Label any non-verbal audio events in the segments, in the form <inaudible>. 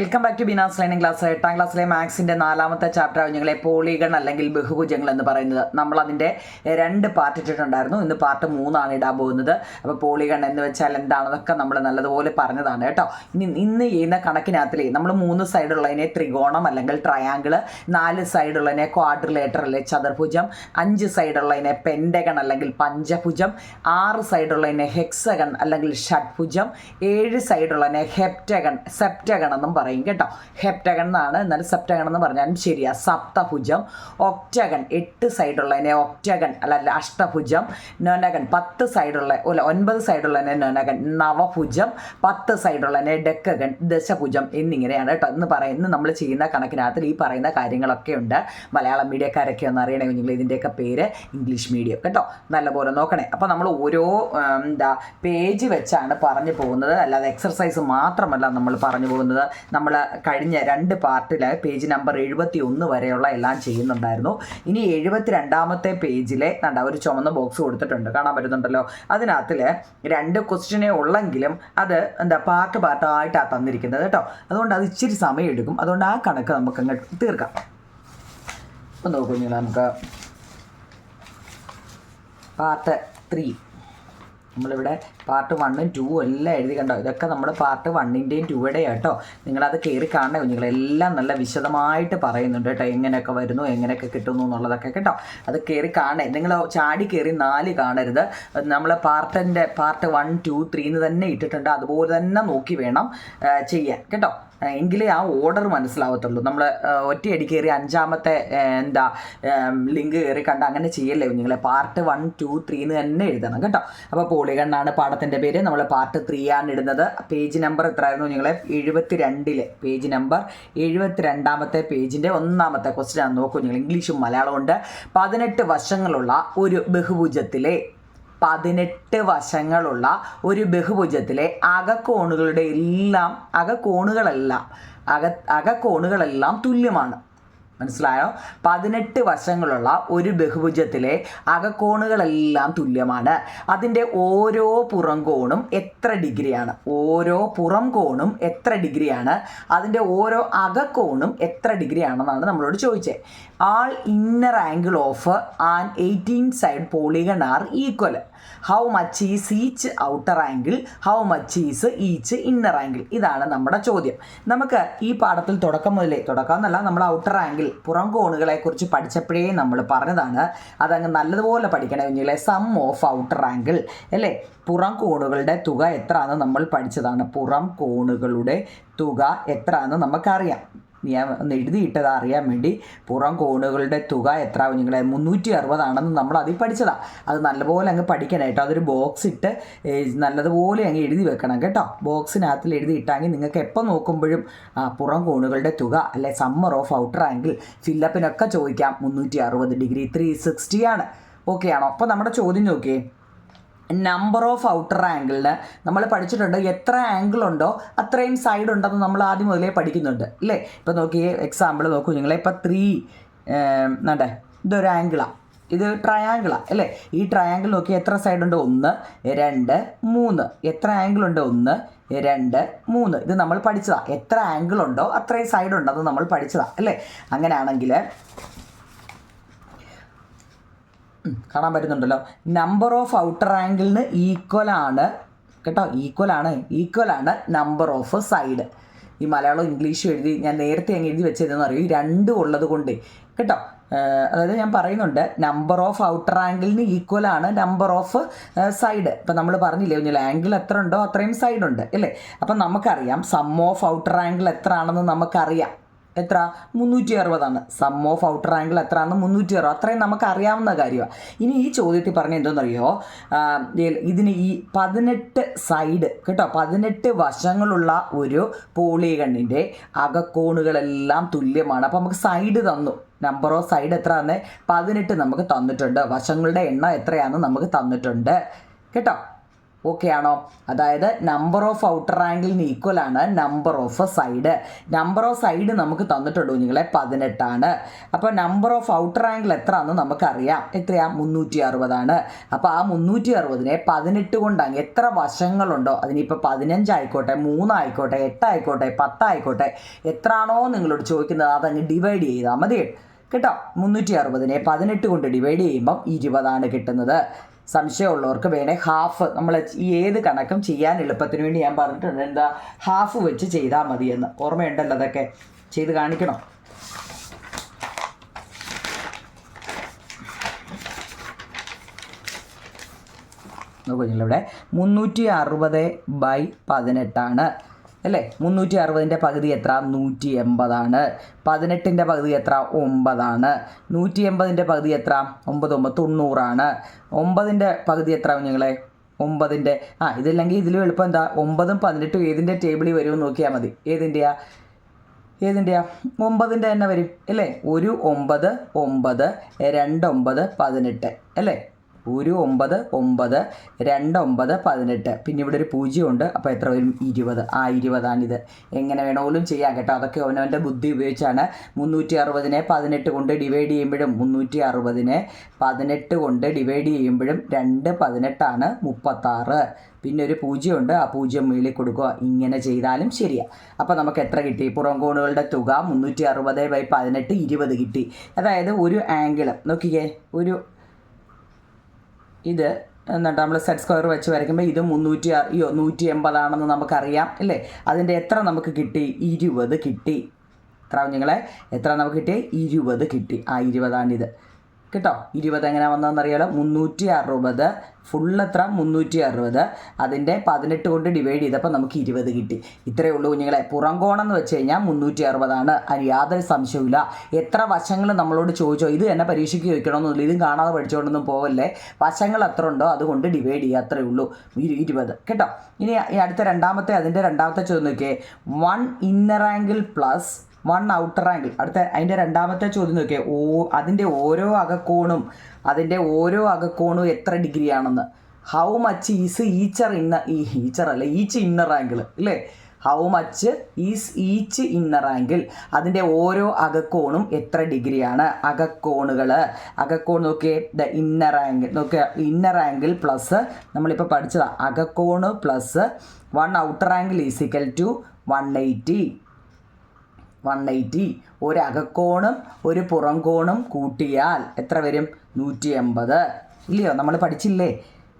Welcome back to Bina's learning class എട്ടാം ക്ലാസ്സിലെ മാത്സിന്റെ നാലാമത്തെ ചാപ്റ്റർ കുഞ്ഞുങ്ങളെ പോളിഗൺ അല്ലെങ്കിൽ ബഹുഭുജങ്ങൾ എന്ന് പറയുന്നത്. നമ്മൾ അതിന്റെ രണ്ട് പാർട്ട് ഇട്ടിട്ടുണ്ടായിരുന്നു. ഇന്ന് പാർട്ട് മൂന്നാണ് ഇടാൻ പോകുന്നത്. അപ്പോൾ പോളിഗൺ എന്ന് വെച്ചാൽ എന്താണെന്നൊക്കെ നമ്മൾ നല്ലതുപോലെ പറഞ്ഞതാണ് കേട്ടോ. ഇനി ഇന്ന് ചെയ്യുന്ന കണക്കിനകത്തിലേ നമ്മൾ മൂന്ന് സൈഡുള്ളതിനെ ത്രികോണം അല്ലെങ്കിൽ ട്രയാങ്കിൾ നാല് സൈഡുള്ളതിനെ ക്വാഡ്രിലേറ്റർ അല്ലെ ചതുർഭുജം അഞ്ച് സൈഡുള്ളതിനെ പെൻഡഗൺ അല്ലെങ്കിൽ പഞ്ചഭുജം ആറ് സൈഡുള്ളതിനെ ഹെക്സഗൺ അല്ലെങ്കിൽ ഷഡ്ഭുജം ഏഴ് സൈഡുള്ളതിനെ ഹെപ്റ്റഗൺ സെപ്റ്റഗൺ എന്നും പറയും. കേട്ടോ. ഹെപ്റ്റഗൺ എന്നാണ്. എന്നാൽ സെപ്റ്റഗൺ എന്ന് പറഞ്ഞാലും ശരിയാ. സപ്തഭുജം. ഒക്ടഗൺ എട്ട് സൈഡുള്ളതിനെ ഒക്ടഗൺ അല്ല അഷ്ടഭുജം. നൊനഗൺ പത്ത് സൈഡുള്ള അല്ല ഒൻപത് സൈഡുള്ളതിനെ നൊനഗൺ. നവഭുജം പത്ത് സൈഡുള്ളതിനെ ഡെക്കഗൺ ദശഭുജം എന്നിങ്ങനെയാണ് കേട്ടോ. എന്ന് പറയുന്നത് നമ്മൾ ചെയ്യുന്ന കണക്കിനകത്ത് ഈ പറയുന്ന കാര്യങ്ങളൊക്കെ ഉണ്ട്. മലയാളം മീഡിയക്കാരൊക്കെ ഒന്ന് അറിയണേ കുഞ്ഞുങ്ങൾ ഇതിന്റെയൊക്കെ പേര് ഇംഗ്ലീഷ് മീഡിയം കേട്ടോ. നല്ലപോലെ നോക്കണേ. അപ്പോൾ നമ്മൾ ഓരോ എന്താ പേജ് വെച്ചാണ് പറഞ്ഞു പോകുന്നത്. അല്ലാതെ എക്സർസൈസ് മാത്രമല്ല നമ്മൾ പറഞ്ഞു പോകുന്നത്. നമ്മൾ കഴിഞ്ഞ രണ്ട് പാർട്ടിൽ പേജ് നമ്പർ എഴുപത്തി ഒന്ന് വരെയുള്ള എല്ലാം ചെയ്യുന്നുണ്ടായിരുന്നു. ഇനി എഴുപത്തി രണ്ടാമത്തെ പേജിലെ കണ്ട ഒരു ചുമന്ന ബോക്സ് കൊടുത്തിട്ടുണ്ട്. കാണാൻ പറ്റുന്നുണ്ടല്ലോ. അതിനകത്തിൽ രണ്ട് ക്വസ്റ്റ്യനെ ഉള്ളെങ്കിലും അത് എന്താ പാർട്ട് പാർട്ടായിട്ടാണ് തന്നിരിക്കുന്നത് കേട്ടോ. അതുകൊണ്ട് അത് ഇച്ചിരി സമയം എടുക്കും. അതുകൊണ്ട് ആ കണക്ക് നമുക്ക് അങ്ങ് തീർക്കാം. അപ്പം നോക്കൂ നമുക്ക് പാർട്ട് ത്രീ. നമ്മളിവിടെ പാർട്ട് വണ്ണും ടൂ എല്ലാം എഴുതി കണ്ടോ? ഇതൊക്കെ നമ്മുടെ പാർട്ട് വണ്ണിന്റെയും ടൂയുടെയും കേട്ടോ നിങ്ങളത് കയറി കാണണേ നിങ്ങളെല്ലാം നല്ല വിശദമായിട്ട് പറയുന്നുണ്ട് കേട്ടോ. എങ്ങനെയൊക്കെ വരുന്നു എങ്ങനെയൊക്കെ കിട്ടുന്നു എന്നുള്ളതൊക്കെ കേട്ടോ. അത് കയറി കാണേ നിങ്ങൾ ചാടി കയറി നാല് കാണരുത്. നമ്മൾ പാർട്ടിന്റെ പാർട്ട് വൺ ടു ത്രീന്ന് തന്നെ ഇട്ടിട്ടുണ്ട്. അതുപോലെ തന്നെ നോക്കി വേണം ചെയ്യാൻ. കേട്ടോ? എങ്കിലേ ആ ഓർഡർ മനസ്സിലാവത്തുള്ളൂ. നമ്മൾ ഒറ്റയടി കയറി അഞ്ചാമത്തെ എന്താ ലിങ്ക് കയറി കണ്ട അങ്ങനെ ചെയ്യല്ലേ നിങ്ങളെ പാർട്ട് വൺ ടു ത്രീ എന്ന് തന്നെ എഴുതണം കേട്ടോ. അപ്പോൾ പോളിഗണ്ണാണ് പാഠത്തിന്റെ പേര്. നമ്മൾ പാർട്ട് ത്രീ ആണ് ഇടുന്നത്. പേജ് നമ്പർ എത്രയായിരുന്നു നിങ്ങളെ എഴുപത്തി രണ്ടിലെ പേജ് നമ്പർ എഴുപത്തി രണ്ടാമത്തെ പേജിന്റെ ഒന്നാമത്തെ ക്വസ്റ്റ്യൻ ആണ്. നോക്കൂ നിങ്ങൾ ഇംഗ്ലീഷും മലയാളവും ഉണ്ട്. പതിനെട്ട് വശങ്ങളുള്ള ഒരു ബഹുഭുജത്തിലെ പതിനെട്ട് വശങ്ങളുള്ള ഒരു ബഹുഭുജത്തിലെ അകക്കോണുകളുടെ എല്ലാം അകക്കോണുകളെല്ലാം അക അകക്കോണുകളെല്ലാം തുല്യമാണ്. മനസ്സിലായോ? പതിനെട്ട് വശങ്ങളുള്ള ഒരു ബഹുഭുജത്തിലെ അകക്കോണുകളെല്ലാം തുല്യമാണ്. അതിന്റെ ഓരോ പുറം കോണും എത്ര ഡിഗ്രിയാണ്? ഓരോ പുറം കോണും എത്ര ഡിഗ്രിയാണ്? അതിന്റെ ഓരോ അകക്കോണും എത്ര ഡിഗ്രിയാണെന്നാണ് നമ്മളോട് ചോദിച്ചത്. All inner angle of an eighteen side polygon are equal how much is each outer angle how much is each inner angle ഇതാണ് നമ്മുടെ ചോദ്യം. നമുക്ക് ഈ പാഠത്തിൽ തുടക്കം മുതലേ തുടക്കം എന്നല്ല നമ്മൾ ഔട്ടർ ആംഗിൾ പുറം കോണുകളെ കുറിച്ച് പഠിച്ചപ്പോഴേ നമ്മൾ പറഞ്ഞതാണ്. അതങ്ങ് നല്ലതുപോലെ പഠിക്കണം കുഞ്ഞുങ്ങളെ. സം ഓഫ് ഔട്ടർ ആംഗിൾ അല്ലേ? പുറം കോണുകളുടെ തുക എത്രയാണെന്ന് നമ്മൾ പഠിച്ചതാണ്. പുറം കോണുകളുടെ തുക എത്രയാണെന്ന് നമുക്കറിയാം. ഞാൻ ഒന്ന് എഴുതിയിട്ടത് അറിയാൻ വേണ്ടി. പുറം കോണുകളുടെ തുക എത്ര നിങ്ങളെ? മുന്നൂറ്റി അറുപതാണെന്ന് നമ്മൾ അതിൽ പഠിച്ചതാണ് അത് നല്ലപോലെ അങ്ങ് പഠിക്കണം കേട്ടോ. അതൊരു ബോക്സ് ഇട്ട് നല്ലതുപോലെ അങ്ങ് എഴുതി വെക്കണം കേട്ടോ. ബോക്സിനകത്തിൽ എഴുതി ഇട്ടാങ്കിൽ നിങ്ങൾക്ക് എപ്പോൾ നോക്കുമ്പോഴും പുറം കോണുകളുടെ തുക അല്ലെ സമ്മർ ഓഫ് ഔട്ടർ ആംഗിൾ ഫില്ലപ്പിനൊക്കെ ചോദിക്കാം. മുന്നൂറ്റി അറുപത് ഡിഗ്രി ത്രീ സിക്സ്റ്റി ആണ് ഓക്കെ ആണോ? അപ്പോൾ നമ്മുടെ ചോദ്യം നോക്കിയേ. നമ്പർ ഓഫ് ഔട്ടർ ആംഗിളിന് നമ്മൾ പഠിച്ചിട്ടുണ്ട് എത്ര ആംഗിൾ ഉണ്ടോ അത്രയും സൈഡ് ഉണ്ടെന്ന് നമ്മൾ ആദ്യം മുതലേ പഠിക്കുന്നുണ്ട് അല്ലേ ഇപ്പം നോക്കിയേ എക്സാമ്പിൾ നോക്കൂ നിങ്ങളെ ഇപ്പം ത്രീ നണ്ടേ ഇതൊരു ആംഗിളാണ് ഇത് ട്രയാങ്കിളാണ് അല്ലേ? ഈ ട്രയാങ്കിൾ നോക്കി എത്ര സൈഡ് ഉണ്ട്? ഒന്ന് രണ്ട് മൂന്ന്. എത്ര ആംഗിൾ ഉണ്ട്? ഒന്ന് രണ്ട് മൂന്ന്. ഇത് നമ്മൾ പഠിച്ചതാണ് എത്ര ആംഗിൾ ഉണ്ടോ അത്രയും സൈഡ് ഉണ്ടെന്ന് നമ്മൾ പഠിച്ചതാണ് അല്ലേ? അങ്ങനെയാണെങ്കിൽ കാണാൻ പറ്റുന്നുണ്ടല്ലോ. നമ്പർ ഓഫ് ഔട്ടർ ആംഗിളിന് ഈക്വൽ ആണ്. കേട്ടോ ഈക്വൽ ആണ്. ഈക്വൽ ആണ് നമ്പർ ഓഫ് സൈഡ് ഈ മലയാളം ഇംഗ്ലീഷും എഴുതി ഞാൻ നേരത്തെ അങ്ങ് എഴുതി വെച്ചതെന്ന് പറയും. രണ്ടും ഉള്ളത് കൊണ്ട്. കേട്ടോ അതായത് ഞാൻ പറയുന്നുണ്ട് നമ്പർ ഓഫ് ഔട്ടർ ആംഗിളിന് ഈക്വൽ ആണ് നമ്പർ ഓഫ് സൈഡ് ഇപ്പം നമ്മൾ പറഞ്ഞില്ലേ കുഞ്ഞിൽ ആംഗിൾ എത്ര ഉണ്ടോ അത്രയും സൈഡ് ഉണ്ട് അല്ലേ? അപ്പം നമുക്കറിയാം സം ഓഫ് ഔട്ടർ ആംഗിൾ എത്ര ആണെന്ന് നമുക്കറിയാം. എത്ര? മുന്നൂറ്റി അറുപതാണ് സം ഓഫ് ഔട്ടർ ആംഗിൾ എത്രയാണെന്ന് മുന്നൂറ്റി അറുപത് അത്രയും നമുക്ക് അറിയാവുന്ന കാര്യമാണ് ഇനി ഈ ചോദ്യത്തിൽ പറഞ്ഞ എന്തോന്നറിയോ? ഇതിന് ഈ പതിനെട്ട് സൈഡ് കേട്ടോ പതിനെട്ട് വശങ്ങളുള്ള ഒരു പോളിഗണിന്റെ അകക്കോണുകളെല്ലാം തുല്യമാണ്. അപ്പോൾ നമുക്ക് സൈഡ് തന്നു. നമ്പറോ സൈഡ് എത്ര തന്നെ പതിനെട്ട് നമുക്ക് തന്നിട്ടുണ്ട്. വശങ്ങളുടെ എണ്ണം എത്രയാണെന്ന് നമുക്ക് തന്നിട്ടുണ്ട്. കേട്ടോ? ഓക്കെ ആണോ? അതായത് നമ്പർ ഓഫ് ഔട്ടർ ആംഗിളിന് ഈക്വൽ ആണ് number of side number of side നമുക്ക് തന്നിട്ടുണ്ട് കുഞ്ഞുങ്ങളെ പതിനെട്ടാണ്. അപ്പോൾ നമ്പർ ഓഫ് ഔട്ടർ ആംഗിൾ എത്രയാണെന്ന് നമുക്കറിയാം. എത്രയാണ് മുന്നൂറ്റി അറുപതാണ് അപ്പോൾ ആ മുന്നൂറ്റി അറുപതിനെ പതിനെട്ട് കൊണ്ടാണ്. എത്ര വശങ്ങളുണ്ടോ? അതിനിപ്പോൾ പതിനഞ്ചായിക്കോട്ടെ മൂന്നായിക്കോട്ടെ എട്ടായിക്കോട്ടെ പത്തായിക്കോട്ടെ എത്രയാണോ നിങ്ങളോട് ചോദിക്കുന്നത്? അതങ്ങ് ഡിവൈഡ് ചെയ്താൽ മതി. കേട്ടോ? മുന്നൂറ്റി അറുപതിനെ പതിനെട്ട് കൊണ്ട് ഡിവൈഡ് ചെയ്യുമ്പം ഇരുപതാണ് കിട്ടുന്നത്. സംശയമുള്ളവർക്ക് വേണേൽ ഹാഫ് നമ്മൾ ഈ ഏത് കണക്കും ചെയ്യാൻ എളുപ്പത്തിന് വേണ്ടി ഞാൻ പറഞ്ഞിട്ടുണ്ട്. എന്താ? ഹാഫ് വെച്ച് ചെയ്താൽ എന്ന് ഓർമ്മയുണ്ടല്ലോ അതൊക്കെ. ചെയ്ത് കാണിക്കണം? നോക്കൂ ഇവിടെ മുന്നൂറ്റി അറുപത് ബൈ പതിനെട്ടാണ്. അല്ലേ? മുന്നൂറ്റി അറുപതിന്റെ പകുതി എത്ര? നൂറ്റി എൺപതാണ് പതിനെട്ടിന്റെ പകുതി എത്ര? ഒമ്പതാണ്. നൂറ്റി എൺപതിന്റെ പകുതി എത്ര? ഒമ്പത് ഒമ്പത് തൊണ്ണൂറാണ്. ഒമ്പതിന്റെ പകുതി എത്ര കുഞ്ഞുങ്ങളെ? ഒമ്പതിന്റെ. ആ ഇതല്ലെങ്കിൽ ഇതിലും എളുപ്പം എന്താ? ഒമ്പതും പതിനെട്ടും ഏതിന്റെ ടേബിളിൽ വരുമെന്ന് നോക്കിയാൽ മതി. ഏതിന്റെയാ? ഏതിന്റെയാ? ഒമ്പതിന്റെ തന്നെ വരും. അല്ലേ? ഒരു ഒമ്പത് ഒമ്പത് രണ്ടൊമ്പത് പതിനെട്ട്. അല്ലേ? ഒരു ഒമ്പത് ഒമ്പത് രണ്ട് ഒമ്പത് പതിനെട്ട്. പിന്നെ ഇവിടെ ഒരു പൂജ്യം ഉണ്ട് അപ്പോൾ എത്ര വരും? ഇരുപത്. ആ ഇരുപതാണിത്. എങ്ങനെ വേണമെങ്കിലും ചെയ്യാം കേട്ടോ. അതൊക്കെ അവനവന്റെ ബുദ്ധി ഉപയോഗിച്ചാണ് മുന്നൂറ്റി അറുപതിനെ പതിനെട്ട് കൊണ്ട് ഡിവൈഡ് ചെയ്യുമ്പോഴും മുന്നൂറ്റി അറുപതിനെ പതിനെട്ട് കൊണ്ട് ഡിവൈഡ് ചെയ്യുമ്പോഴും രണ്ട് പതിനെട്ടാണ് മുപ്പത്താറ്. പിന്നെ ഒരു പൂജ്യം ഉണ്ട് ആ പൂജ്യം മേളിൽ കൊടുക്കുക. ഇങ്ങനെ ചെയ്താലും ശരിയാണ് അപ്പോൾ നമുക്ക് എത്ര കിട്ടി? പുറം കോണുകളുടെ തുക മുന്നൂറ്റി അറുപത് ബൈ പതിനെട്ട് ഇരുപത് കിട്ടി. അതായത് ഒരു ആംഗിൾ നോക്കിക്കേ. ഒരു ഇത് എന്നിട്ട് നമ്മൾ സെറ്റ് സ്ക്വയർ വെച്ച് വരയ്ക്കുമ്പോൾ ഇത് മുന്നൂറ്റി അയ്യോ നൂറ്റി എൺപതാണെന്ന് നമുക്കറിയാം അല്ലേ അതിന്റെ എത്ര നമുക്ക് കിട്ടി? ഇരുപത് കിട്ടി. എത്ര കുഞ്ഞുങ്ങളെ എത്ര നമുക്ക് കിട്ടി? ഇരുപത് കിട്ടി. ആ ഇരുപതാണിത്. കേട്ടോ? ഇരുപത് എങ്ങനെ വന്നതെന്ന് അറിയാലോ മുന്നൂറ്റി അറുപത് ഫുൾ എത്ര? മുന്നൂറ്റി അറുപത് അതിന്റെ പതിനെട്ട് കൊണ്ട് ഡിവൈഡ് ചെയ്തപ്പോൾ നമുക്ക് ഇരുപത് കിട്ടി. ഇത്രയേ ഉള്ളൂ കുഞ്ഞുങ്ങളെ. പുറം കോണം എന്ന് വെച്ച് കഴിഞ്ഞാൽ മുന്നൂറ്റി അറുപതാണ് അതിന് യാതൊരു സംശയവുമില്ല. എത്ര വശങ്ങൾ നമ്മളോട് ചോദിച്ചോ ഇത് തന്നെ പരീക്ഷയ്ക്ക് ചോദിക്കണമെന്നില്ല ഇതും കാണാതെ പഠിച്ചുകൊണ്ടൊന്നും പോവല്ലേ? വശങ്ങൾ എത്ര ഉണ്ടോ അതുകൊണ്ട് ഡിവൈഡ് ചെയ്യുക അത്രയേ ഉള്ളൂ. ഇരു ഇരുപത്. കേട്ടോ? ഇനി അടുത്ത രണ്ടാമത്തെ അതിന്റെ രണ്ടാമത്തെ ചോദ്യം നോക്കിയേ. One inner angle plus one outer angle അടുത്ത അതിന്റെ രണ്ടാമത്തെ ചോദ്യം നോക്കിയാൽ ഓ അതിന്റെ ഓരോ അകക്കോണും അതിന്റെ ഓരോ അകക്കോണും എത്ര ഡിഗ്രി ആണെന്ന്. ഹൗ മച്ച് ഈസ് ഈച്ചർ ഇന്ന ഈ ഈച്ചർ അല്ല ഈച്ച് ഇന്നർ ആംഗിൾ അല്ലേ how much is each inner angle അതിന്റെ ഓരോ അകക്കോണും എത്ര ഡിഗ്രിയാണ് അകക്കോണുകൾ അകക്കോൺ നോക്കിയേ ദ ഇന്നർ ആംഗിൾ നോക്കിയ ഇന്നർ ആംഗിൾ പ്ലസ് നമ്മളിപ്പോൾ പഠിച്ചതാണ് അകക്കോണ് plus one outer angle is equal to one eighty one eighty. ഒരു ഒരു പുറം കോണും കൂട്ടിയാൽ എത്ര വരും? നൂറ്റി എൺപത് ഇല്ലയോ? നമ്മൾ പഠിച്ചില്ലേ?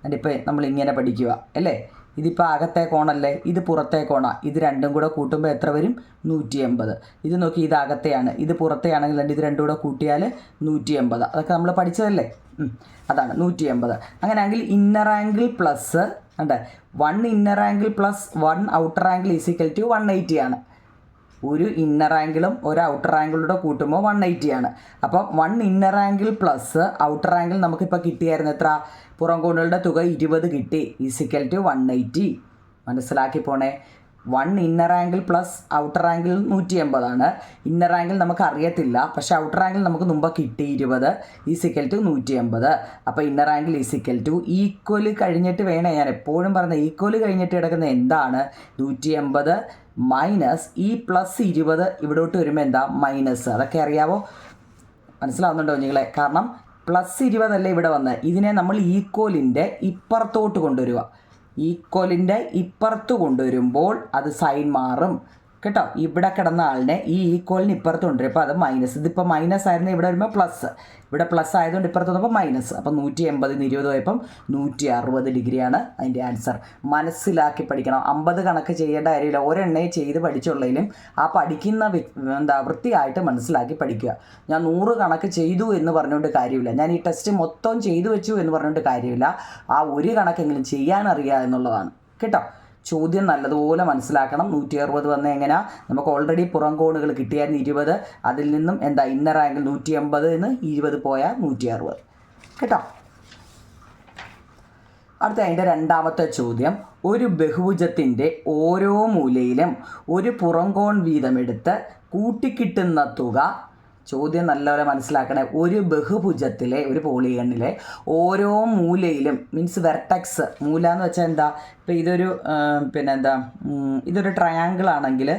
അതിപ്പോൾ നമ്മൾ ഇങ്ങനെ പഠിക്കുക അല്ലേ? ഇതിപ്പോൾ അകത്തെ കോണല്ലേ? ഇത് പുറത്തെ കോണാണ് ഇത് രണ്ടും കൂടെ കൂട്ടുമ്പോൾ എത്ര വരും? നൂറ്റി എൺപത് ഇത് നോക്കി ഇത് അകത്തെയാണ്. ഇത് പുറത്തെയാണെങ്കിൽ ഇത് രണ്ടും കൂടെ കൂട്ടിയാൽ നൂറ്റി എൺപത് അതൊക്കെ നമ്മൾ പഠിച്ചതല്ലേ? അതാണ് നൂറ്റി എൺപത് അങ്ങനെയാണെങ്കിൽ ഇന്നർ ആംഗിൾ പ്ലസ് ഉണ്ട് one inner angle plus one outer angle is equal to one eighty ആണ്. ഒരു ഇന്നർ ആംഗിളും ഒരു ഔട്ടർ ആംഗിളൂടെ കൂട്ടുമ്പോൾ വൺ എയ്റ്റി ആണ്. അപ്പം one inner angle plus outer angle നമുക്കിപ്പോൾ കിട്ടിയായിരുന്നു എത്ര? പുറം കോണുകളുടെ തുക ഇരുപത് കിട്ടി. ഈസിക്കൽ ടു വൺ എയ്റ്റി മനസ്സിലാക്കി പോണേ. One inner angle plus outer angle നൂറ്റി എൺപതാണ് ഇന്നർ ആംഗിൾ നമുക്ക് അറിയത്തില്ല പക്ഷേ ഔട്ടർ ആംഗിൾ നമുക്ക് മുമ്പ് കിട്ടി ഇരുപത്. ഈസിക്കൽ ടു നൂറ്റി എൺപത്. അപ്പോൾ inner angle is equal to equal കഴിഞ്ഞിട്ട് വേണേ. ഞാൻ എപ്പോഴും പറഞ്ഞ ഈക്വൽ കഴിഞ്ഞിട്ട് കിടക്കുന്ന എന്താണ്? നൂറ്റി എൺപത് മൈനസ് ഈ പ്ലസ് ഇരുപത് ഇവിടോട്ട് വരുമ്പോൾ എന്താ? മൈനസ്. അതൊക്കെ അറിയാവോ? മനസ്സിലാവുന്നുണ്ടോ നിങ്ങളെ കാരണം പ്ലസ് ഇരുപതല്ലേ ഇവിടെ വന്നത് ഇതിനെ നമ്മൾ ഈക്വലിന്റെ ഇപ്പുറത്തോട്ട് കൊണ്ടുവരിക ഈക്വലിന്റെ ഇപ്പുറത്ത് കൊണ്ടുവരുമ്പോൾ അത് സൈൻ മാറും. കേട്ടോ? ഇവിടെ കിടന്ന ആളിനെ ഈ ഈക്വലിന് ഇപ്പുറത്ത് ഉണ്ട് അപ്പോൾ അത് മൈനസ് ഇതിപ്പോൾ മൈനസ് ആയിരുന്നു ഇവിടെ വരുമ്പോൾ പ്ലസ് ഇവിടെ പ്ലസ് ആയതുകൊണ്ട് ഇപ്പുറത്ത് വന്നപ്പോൾ മൈനസ് അപ്പോൾ നൂറ്റി എൺപതിന് ഇരുപത് പോയപ്പം നൂറ്റി അറുപത് ഡിഗ്രിയാണ് അതിന്റെ ആൻസർ മനസ്സിലാക്കി പഠിക്കണം. അമ്പത് കണക്ക് ചെയ്യേണ്ട കാര്യമില്ല. ഒരെണ്ണയെ ചെയ്ത് പഠിച്ചുള്ളതിലും ആ പഠിക്കുന്ന എന്താ വൃത്തിയായിട്ട് മനസ്സിലാക്കി പഠിക്കുക. ഞാൻ നൂറ് കണക്ക് ചെയ്തു എന്ന് പറഞ്ഞുകൊണ്ട് കാര്യമില്ല. ഞാൻ ഈ ടെസ്റ്റ് മൊത്തം ചെയ്തു വെച്ചു എന്ന് പറഞ്ഞുകൊണ്ട് കാര്യമില്ല. ആ ഒരു കണക്കെങ്കിലും ചെയ്യാൻ അറിയുക എന്നുള്ളതാണ്. കേട്ടോ? ചോദ്യം നല്ലതുപോലെ മനസ്സിലാക്കണം. നൂറ്റി അറുപത് വന്ന എങ്ങനെയാ നമുക്ക് ഓൾറെഡി പുറം കോണുകൾ കിട്ടിയായിരുന്നു ഇരുപത്. അതിൽ നിന്നും എന്താ ഇന്നർ ആംഗിൾ നൂറ്റി എൺപത് നിന്ന് ഇരുപത് പോയാൽ നൂറ്റി അറുപത് കേട്ടോ? അടുത്ത അതിന്റെ രണ്ടാമത്തെ ചോദ്യം. ഒരു ബഹുഭുജത്തിന്റെ ഓരോ മൂലയിലും ഒരു പുറംകോൺ വീതമെടുത്ത് കൂട്ടിക്കിട്ടുന്ന തുക ചോദ്യം നല്ലവരെ മനസ്സിലാക്കണേ. ഒരു ബഹുഭുജത്തിലെ ഒരു പോളിഗണിലെ ഓരോ മൂലയിലും മീൻസ് വെർട്ടക്സ് മൂല എന്ന് വെച്ചാൽ എന്താ? ഇപ്പം ഇതൊരു പിന്നെ എന്താ ഇതൊരു ട്രയാങ്കിൾ ആണെങ്കിൽ